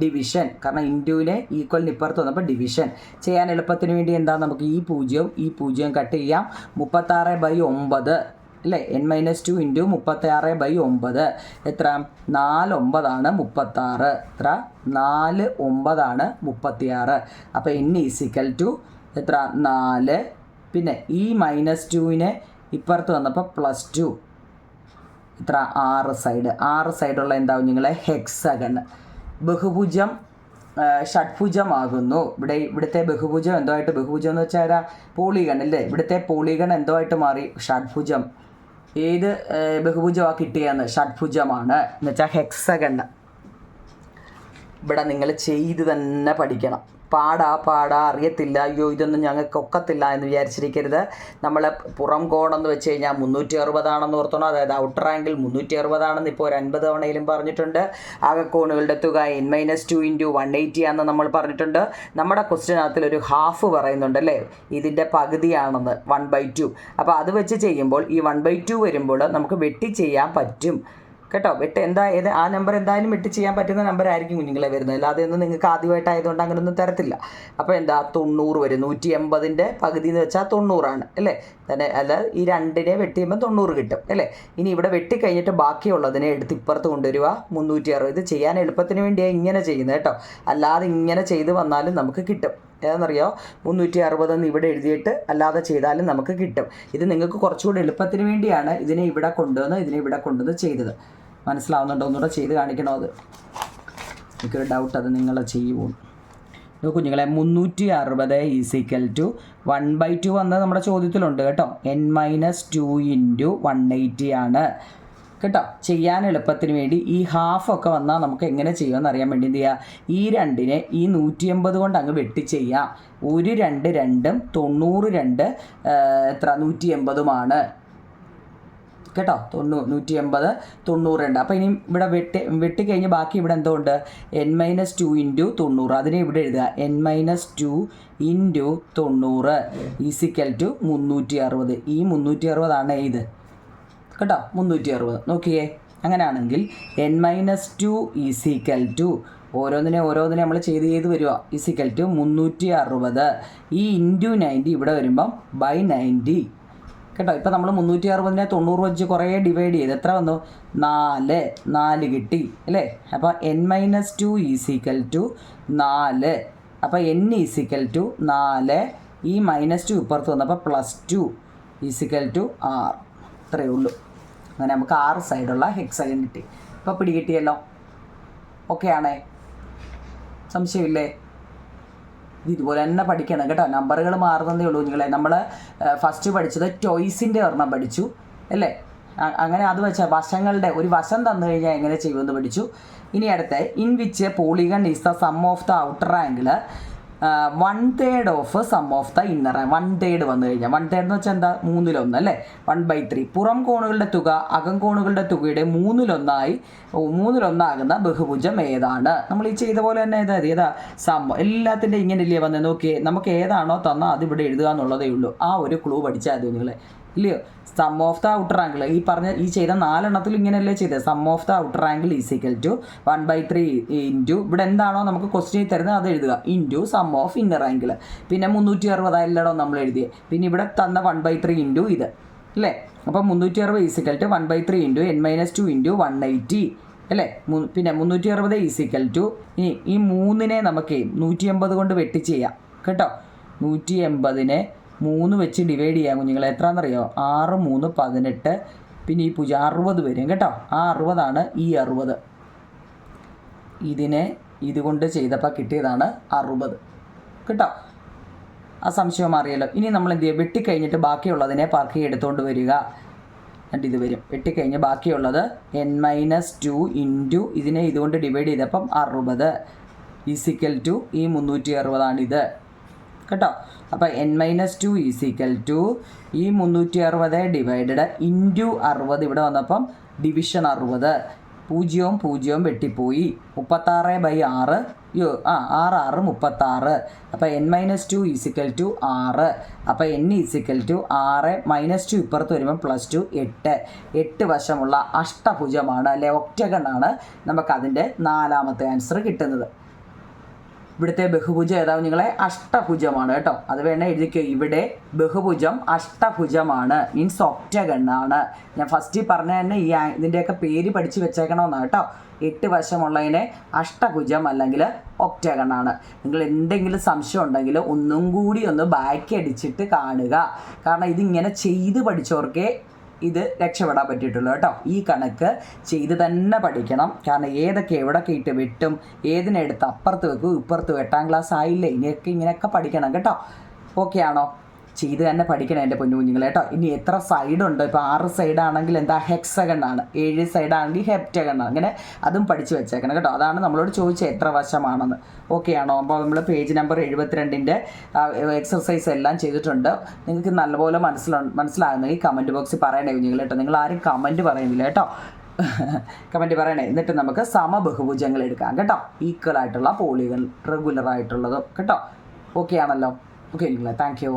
ഡിവിഷൻ കാരണം ഇന്റുവിനെ ഈക്വലിന് ഇപ്പുറത്ത് വന്നപ്പോൾ ഡിവിഷൻ ചെയ്യാൻ എളുപ്പത്തിന് വേണ്ടി എന്താ? നമുക്ക് ഈ പൂജ്യവും ഈ പൂജ്യവും കട്ട് ചെയ്യാം. മുപ്പത്താറ് ബൈ ഒമ്പത്. അല്ലേ? എൻ മൈനസ് ടു ഇന്റു മുപ്പത്താറ് ബൈ ഒമ്പത്. എത്ര? നാല് ഒമ്പതാണ് മുപ്പത്താറ് എത്ര? നാല് ഒമ്പതാണ് മുപ്പത്തിയാറ്. അപ്പോൾ എൻ ഈസിക്കൽ ടു എത്ര? നാല്. പിന്നെ ഈ മൈനസ് ടുവിനെ ഇപ്പുറത്ത് വന്നപ്പോൾ പ്ലസ് ടു ഇത്ര ആറ് സൈഡ് ആറ് സൈഡുള്ള എന്താവും നിങ്ങളെ? ഹെക്സഗൺ ബഹുഭുജം ഷഡ്ഭുജമാകുന്നു. ഇവിടെ ഇവിടുത്തെ ബഹുഭുജം എന്തോ ആയിട്ട് ബഹുഭുജം എന്ന് വെച്ചാൽ പോളിഗൺ അല്ലേ? ഇവിടുത്തെ പോളിഗൺ എന്തോ ആയിട്ട് മാറി? ഷഡ്ഭുജം. ഏത് ബഹുഭുജമാണ് കിട്ടിയെന്ന്? ഷഡ്ഭുജമാണ്. എന്ന് വെച്ചാൽ ഹെക്സഗൺ. ഇവിടെ നിങ്ങൾ ചെയ്ത് തന്നെ പഠിക്കണം. പാടാ പാടാ അറിയത്തില്ല അയ്യോ ഇതൊന്നും ഞങ്ങൾക്ക് ഒക്കത്തില്ല എന്ന് വിചാരിച്ചിരിക്കരുത്. നമ്മൾ പുറം കോണെന്ന് വെച്ച് കഴിഞ്ഞാൽ മുന്നൂറ്റി അറുപതാണെന്ന് ഓർത്തണം. അതായത് ഔട്ടർ ആംഗിൾ മുന്നൂറ്റി അറുപതാണെന്ന് ഇപ്പോൾ ഒരു അൻപത് തവണയിലും പറഞ്ഞിട്ടുണ്ട്. ആകെ കോണുകളുടെ തുക N minus two into one eighty ആണെന്ന് നമ്മൾ പറഞ്ഞിട്ടുണ്ട്. നമ്മുടെ ക്വസ്റ്റ്യനകത്തിൽ ഒരു ഹാഫ് പറയുന്നുണ്ട് അല്ലേ? ഇതിന്റെ പകുതിയാണെന്ന് വൺ ബൈ ടു അപ്പോൾ അത് വെച്ച് ചെയ്യുമ്പോൾ ഈ വൺ ബൈ ടു വരുമ്പോൾ നമുക്ക് വെട്ടി ചെയ്യാൻ പറ്റും. കേട്ടോ വെട്ട് എന്താ ഏത് ആ നമ്പർ എന്തായാലും വെട്ട് ചെയ്യാൻ പറ്റുന്ന നമ്പർ ആയിരിക്കും കുഞ്ഞുങ്ങളെ വരുന്നത്. അല്ലാതെ ഒന്നും നിങ്ങൾക്ക് ആദ്യമായിട്ടായതുകൊണ്ട് അങ്ങനൊന്നും തരത്തില്ല. അപ്പോൾ എന്താ തൊണ്ണൂറ് വരും. നൂറ്റി എൺപതിന്റെ പകുതി എന്ന് വെച്ചാൽ തൊണ്ണൂറാണ് അല്ലേ? തന്നെ അല്ല ഈ രണ്ടിനെ വെട്ടി ചെയ്യുമ്പോൾ തൊണ്ണൂറ് കിട്ടും അല്ലേ? ഇനി ഇവിടെ വെട്ടി കഴിഞ്ഞിട്ട് ബാക്കിയുള്ളതിനെ എടുത്ത് ഇപ്പുറത്ത് കൊണ്ടുവരിക. മുന്നൂറ്റി അറുപത് ചെയ്യാൻ എളുപ്പത്തിന് വേണ്ടിയാണ് ഇങ്ങനെ ചെയ്യുന്നത് കേട്ടോ. അല്ലാതെ ഇങ്ങനെ ചെയ്ത് വന്നാലും നമുക്ക് കിട്ടും. ഏതെന്നറിയോ? മുന്നൂറ്റി അറുപതെന്ന് ഇവിടെ എഴുതിയിട്ട് അല്ലാതെ ചെയ്താലും നമുക്ക് കിട്ടും. ഇത് നിങ്ങൾക്ക് കുറച്ചുകൂടി എളുപ്പത്തിന് വേണ്ടിയാണ് ഇതിനെ ഇവിടെ കൊണ്ടുവന്ന് ഇതിനെ ഇവിടെ കൊണ്ടുവന്ന് ചെയ്തത്. മനസ്സിലാവുന്നുണ്ടോ? ഒന്നുകൂടെ ചെയ്ത് കാണിക്കണോ അത്? എനിക്കൊരു ഡൗട്ട് അത് നിങ്ങൾ ചെയ്യുമോ നോക്കൂ നിങ്ങളെ മുന്നൂറ്റി അറുപത് is equal to one by two വന്നത് നമ്മുടെ ചോദ്യത്തിലുണ്ട് കേട്ടോ. N minus two into one eighty ആണ്. കേട്ടോ? ചെയ്യാൻ എളുപ്പത്തിന് വേണ്ടി ഈ ഹാഫ് ഒക്കെ വന്നാൽ നമുക്ക് എങ്ങനെ ചെയ്യുമെന്ന് അറിയാൻ വേണ്ടി എന്ത് ചെയ്യുക ഈ രണ്ടിനെ ഈ നൂറ്റി എൺപത് കൊണ്ട് അങ്ങ് വെട്ടി ചെയ്യാം. ഒരു രണ്ട് രണ്ടും തൊണ്ണൂറ് രണ്ട് എത്ര? നൂറ്റി എൺപതുമാണ് കേട്ടോ? തൊണ്ണൂ നൂറ്റി എൺപത് തൊണ്ണൂറ് ഉണ്ട് അപ്പോൾ ഇനി ഇവിടെ വെട്ടി വെട്ടിക്കഴിഞ്ഞ് ബാക്കി ഇവിടെ എന്തോ ഉണ്ട്? എൻ മൈനസ് ടു ഇന്റു തൊണ്ണൂറ്. അതിനെ ഇവിടെ എഴുതുക. എൻ മൈനസ് ടു ഇന്റു തൊണ്ണൂറ് ഈസിക്കൽ ടു മുന്നൂറ്റി അറുപത് ഈ മുന്നൂറ്റി അറുപതാണ് ഇത്. കേട്ടോ മുന്നൂറ്റി അറുപത് നോക്കിയേ അങ്ങനെയാണെങ്കിൽ N minus two is equal to ഓരോന്നിനെ ഓരോന്നിനെ നമ്മൾ ചെയ്ത് ചെയ്ത് വരിക ഇസിക്കൽ ടു മുന്നൂറ്റി അറുപത് ഈ ഇന്റു നയന്റി ഇവിടെ വരുമ്പം ബൈ നയന്റി കേട്ടോ ഇപ്പം നമ്മൾ മുന്നൂറ്റി അറുപതിനെ തൊണ്ണൂറ് വെച്ച് കുറേ ഡിവൈഡ് ചെയ്ത് എത്ര വന്നു? നാല്. നാല് കിട്ടി അല്ലേ? അപ്പോൾ N minus two is equal to നാല്. അപ്പോൾ എൻ ഈസിക്കൽ ടു നാല്. ഈ മൈനസ് ടു ഇപ്പുറത്ത് വന്നപ്പോൾ plus two is equal to R ഇത്രയേ ഉള്ളൂ. അങ്ങനെ നമുക്ക് ആറ് സൈഡുള്ള ഹെക്സഗൻ കിട്ടി പിടി കിട്ടിയല്ലോ ഓക്കെ ആണേ. സംശയമില്ലേ? ഇത് ഇതുപോലെ തന്നെ പഠിക്കണം കേട്ടോ. നമ്പറുകൾ മാറുന്നതേ ഉള്ളൂ നിങ്ങളെ നമ്മൾ ഫസ്റ്റ് പഠിച്ചത് ടോയ്സിന്റെ ഒരെണ്ണം പഠിച്ചു അല്ലേ? അങ്ങനെ അത് വെച്ചാൽ വശങ്ങളുടെ ഒരു വശം തന്നു കഴിഞ്ഞാൽ എങ്ങനെ ചെയ്യുമെന്ന് പഠിച്ചു. ഇനി അടുത്ത in which polygon is the sum of the outer angle one third of sum of the inner one third വന്നു കഴിഞ്ഞാൽ വൺ തേർഡ് എന്ന് വെച്ചാൽ എന്താ? മൂന്നിലൊന്ന് അല്ലേ? വൺ ബൈ ത്രീ പുറം കോണുകളുടെ തുക അകം കോണുകളുടെ തുകയുടെ മൂന്നിലൊന്നായി മൂന്നിലൊന്നാകുന്ന ബഹുഭുജം ഏതാണ്? നമ്മൾ ഈ ചെയ്ത പോലെ തന്നെ ഏതാ? ഏതാ? സം എല്ലാത്തിന്റെ ഇങ്ങനെ ഇല്ലേ വന്നത് നോക്കിയേ നമുക്ക് ഏതാണോ തന്നാൽ അതിവിടെ എഴുതുക എന്നുള്ളതേ ഉള്ളൂ. ആ ഒരു ക്ലൂ പഠിച്ചാൽ മതി നിങ്ങളെ. ഇല്ലയോ? Sum of the outer angle ഈ പറഞ്ഞ ഈ ചെയ്ത നാലെണ്ണത്തിൽ ഇങ്ങനെയല്ലേ ചെയ്തത് sum of the outer angle is equal to one by three into ഇവിടെ എന്താണോ നമുക്ക് ക്വസ്റ്റ്യൻ തരുന്നത് അത് എഴുതുക. Into sum of inner angle പിന്നെ മുന്നൂറ്റി അറുപത് അല്ലടോ നമ്മൾ എഴുതിയത് പിന്നെ ഇവിടെ തന്ന വൺ ബൈ ത്രീ ഇന്റു ഇത്. അല്ലേ? അപ്പം മുന്നൂറ്റി അറുപത് is equal to one by three into N minus two into one eighty അല്ലേ? പിന്നെ മുന്നൂറ്റി അറുപത് ഈസിക്കൽ ടു ഇനി ഈ മൂന്നിനെ നമുക്ക് നൂറ്റി എൺപത് കൊണ്ട് വെട്ടി ചെയ്യാം. കേട്ടോ? നൂറ്റി എൺപതിനെ മൂന്ന് വെച്ച് ഡിവൈഡ് ചെയ്യാം കുഞ്ഞുങ്ങളെ. എത്രയാണെന്നറിയോ ആറ് മൂന്ന് പതിനെട്ട്. പിന്നെ ഈ പൂജ അറുപത് വരും കേട്ടോ. ആ അറുപതാണ് ഈ അറുപത്. ഇതിനെ ഇതുകൊണ്ട് ചെയ്തപ്പോൾ കിട്ടിയതാണ് അറുപത്. കേട്ടോ? ആ സംശയം അറിയല്ലോ. ഇനി നമ്മൾ എന്ത് ചെയ്യുക വെട്ടിക്കഴിഞ്ഞിട്ട് ബാക്കിയുള്ളതിനെ പാർക്കി എടുത്തുകൊണ്ട് വരിക. എന്നിട്ട് ഇത് വരും. വെട്ടിക്കഴിഞ്ഞ് ബാക്കിയുള്ളത് എൻ മൈനസ് ടു ഇന്റു ഇതിനെ ഇതുകൊണ്ട് ഡിവൈഡ് ചെയ്തപ്പം അറുപത്. ഈസിക്കൽ ടു ഈ മുന്നൂറ്റി അറുപതാണിത്. കേട്ടോ. അപ്പോൾ N minus two is equal to ഈ മുന്നൂറ്റി അറുപത് ഡിവൈഡഡ് ഇന്റു അറുപത് ഇവിടെ വന്നപ്പം ഡിവിഷൻ അറുപത്. പൂജ്യവും പൂജ്യവും വെട്ടിപ്പോയി. മുപ്പത്താറ് ബൈ ആറ്. യോ ആ ആറ് ആറ് മുപ്പത്താറ്. അപ്പോൾ N minus two is equal to ആറ്. അപ്പോൾ എൻ ഈസിക്കൽ ടു ആറ്. മൈനസ് ടു ഇപ്പുറത്ത് വരുമ്പോൾ പ്ലസ് ടു എട്ട്. എട്ട് വശമുള്ള അഷ്ടഭുജമാണ് അല്ലെ ഒക്ടഗണാണ് നമുക്കതിന്റെ നാലാമത്തെ ആൻസർ കിട്ടുന്നത്. ഇവിടുത്തെ ബഹുഭുജം ഏതാ നിങ്ങളെ? അഷ്ടഭുജമാണ് കേട്ടോ. അത് വേണേ എഴുതിക്കോ. ഇവിടെ ബഹുഭുജം അഷ്ടഭുജമാണ്. മീൻസ് ഒറ്റഗണ്ണാണ് ഞാൻ ഫസ്റ്റ് പറഞ്ഞ തന്നെ ഈ ഇതിന്റെയൊക്കെ പേര് പഠിച്ചു വെച്ചേക്കണമെന്നാണ് കേട്ടോ. എട്ട് വശമുള്ളതിനെ അഷ്ടഭുജം അല്ലെങ്കിൽ ഒക്ടഗണ്ണാണ് നിങ്ങൾ എന്തെങ്കിലും സംശയം ഉണ്ടെങ്കിൽ ഒന്നും കൂടി ഒന്ന് ബാക്കി അടിച്ചിട്ട് കാണുക. കാരണം ഇതിങ്ങനെ ചെയ്ത് പഠിച്ചവർക്കേ ഇത് രക്ഷപ്പെടാൻ പറ്റിയിട്ടുള്ളൂ കേട്ടോ. ഈ കണക്ക് ചെയ്ത് തന്നെ പഠിക്കണം. കാരണം ഏതൊക്കെ എവിടൊക്കെ ഇട്ട് വെട്ടും ഏതിനെടുത്ത് അപ്പുറത്ത് വെക്കും ഇപ്പുറത്ത് എട്ടാം ക്ലാസ് ആയില്ലേ? ഇനിയൊക്കെ ഇങ്ങനെയൊക്കെ പഠിക്കണം കേട്ടോ. ഓക്കെ ആണോ? ചെയ്ത് തന്നെ പഠിക്കണം എന്റെ പൊന്നു കുഞ്ഞുങ്ങളെ കേട്ടോ. ഇനി എത്ര സൈഡുണ്ട് ഇപ്പോൾ ആറ് സൈഡ് ആണെങ്കിൽ എന്താ? ഹെക്സഗൺ ആണ്. ഏഴ് സൈഡ് ആണെങ്കിൽ ഹെപ്റ്റഗൺ ആണ്. അങ്ങനെ അതും പഠിച്ചു വെച്ചേക്കണം കേട്ടോ. അതാണ് നമ്മളോട് ചോദിച്ചത് എത്ര വശമാണെന്ന്. ഓക്കെ ആണോ? അപ്പോൾ നമ്മൾ പേജ് നമ്പർ എഴുപത്തിരണ്ടിന്റെ എക്സസൈസ് എല്ലാം ചെയ്തിട്ടുണ്ട്. നിങ്ങൾക്ക് നല്ലപോലെ മനസ്സിലാ മനസ്സിലാകുന്നെങ്കിൽ കമന്റ് ബോക്സിൽ പറയണേ കുഞ്ഞുങ്ങൾ കേട്ടോ. നിങ്ങൾ ആരും കമന്റ് പറയുന്നില്ല കേട്ടോ. <laughs> കമന്റ് പറയണേ. എന്നിട്ട് നമുക്ക് സമബഹുഭുജങ്ങൾ എടുക്കാം കേട്ടോ. ഈക്വൽ ആയിട്ടുള്ള പോളികൾ റെഗുലർ ആയിട്ടുള്ളതും കേട്ടോ. ഓക്കെ ആണല്ലോ. Okay thank you